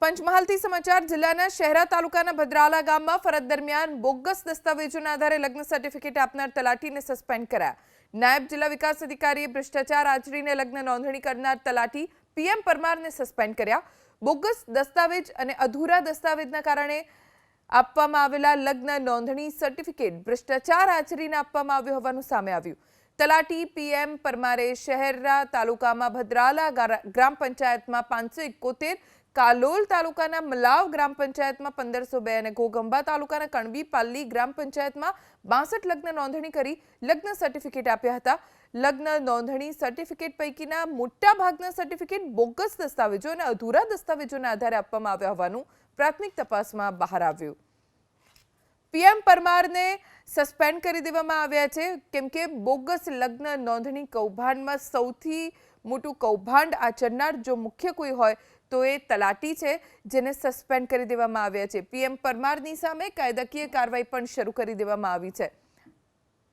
પંચમહાલથી સમાચાર, જિલ્લાના શહેરા તાલુકાના ભદ્રાલા ગામમાં ફરજ દરમિયાન બોગસ દસ્તાવેજોના આધારે લગ્ન સર્ટિફિકેટ આપનાર તલાટીને સસ્પેન્ડ કર્યા. નાયબ જિલ્લા વિકાસ અધિકારીએ ભ્રષ્ટાચાર આચરીને લગ્ન નોંધણી કરનાર તલાટી પીએમ પરમારને સસ્પેન્ડ કર્યા. બોગસ દસ્તાવેજ અને અધૂરા દસ્તાવેજના કારણે આપવામાં આવેલા લગ્ન નોંધણી સર્ટિફિકેટ ભ્રષ્ટાચાર આચરીને આપવામાં આવ્યો હોવાનું સામે આવ્યું. તલાટી પીએમ પરમારે શહેરના તાલુકામાં ભદ્રાલા ગારા- ગ્રામ પંચાયતમાં પાંચસો એકોતેર કાલોલ તાલુકાના મલાવ ગ્રામ પંચાયતમાં પંદરસો બે અને ઘોગંબા તાલુકાના કણબી પાલ્લી ગ્રામ પંચાયતમાં બાસઠ લગ્ન નોંધણી કરી લગ્ન સર્ટિફિકેટ આપ્યા હતા. લગ્ન નોંધણી સર્ટિફિકેટ પૈકીના મોટા ભાગના સર્ટિફિકેટ બોગસ દસ્તાવેજો અને અધૂરા દસ્તાવેજોના આધારે આપવામાં આવ્યા હોવાનું પ્રાથમિક તપાસમાં બહાર આવ્યું. પીએમ પરમારને સસ્પેન્ડ કરી દેવામાં આવ્યા છે. કેમ કે બોગસ લગ્ન નોંધણી કૌભાંડમાં સૌથી મોટું કૌભાંડ આચરનાર જો મુખ્ય કોઈ હોય તો એ તલાટી છે, જેને સસ્પેન્ડ કરી દેવામાં આવ્યા છે. પીએમ પરમારની સામે કાયદાકીય કાર્યવાહી પણ શરૂ કરી દેવામાં આવી છે.